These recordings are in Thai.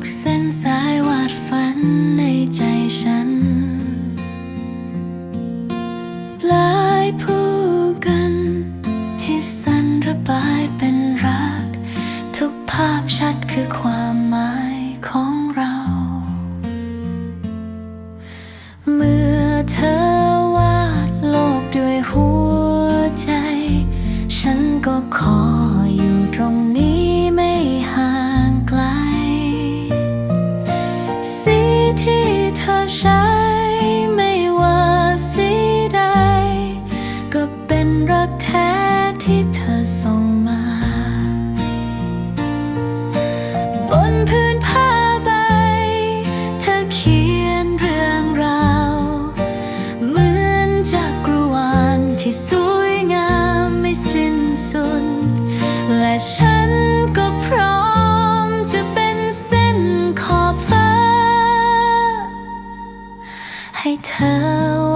กเส้นสายวาดฝันในใจฉัน ปลายผู้กัน ที่สั้นระบายเป็นรัก ทุกภาพชัดคือความหมายของเรา เมื่อเธอวาดโลกด้วยหัวใจ ฉันก็ขออยู่ตรง ก็เป็นรักแท้ที่เธอส่งมา บนพื้นผ้าใบ เธอเขียนเรื่องราว เหมือนจักรวาลที่สวยงามไม่สิ้นสุด และฉันก็พร้อมจะเป็นเส้นขอบฟ้า ให้เธอ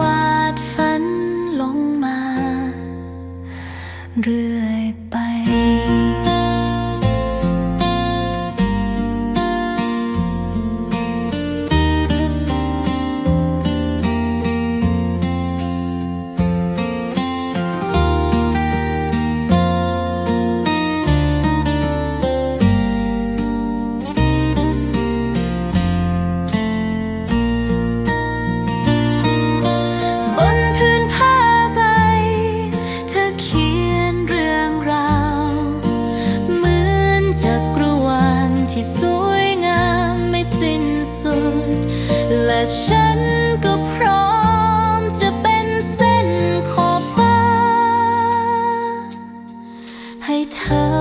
เรื่อยไปุด และฉันก็พร้อมจะเป็นเส้นขอบฟ้า ให้เธอ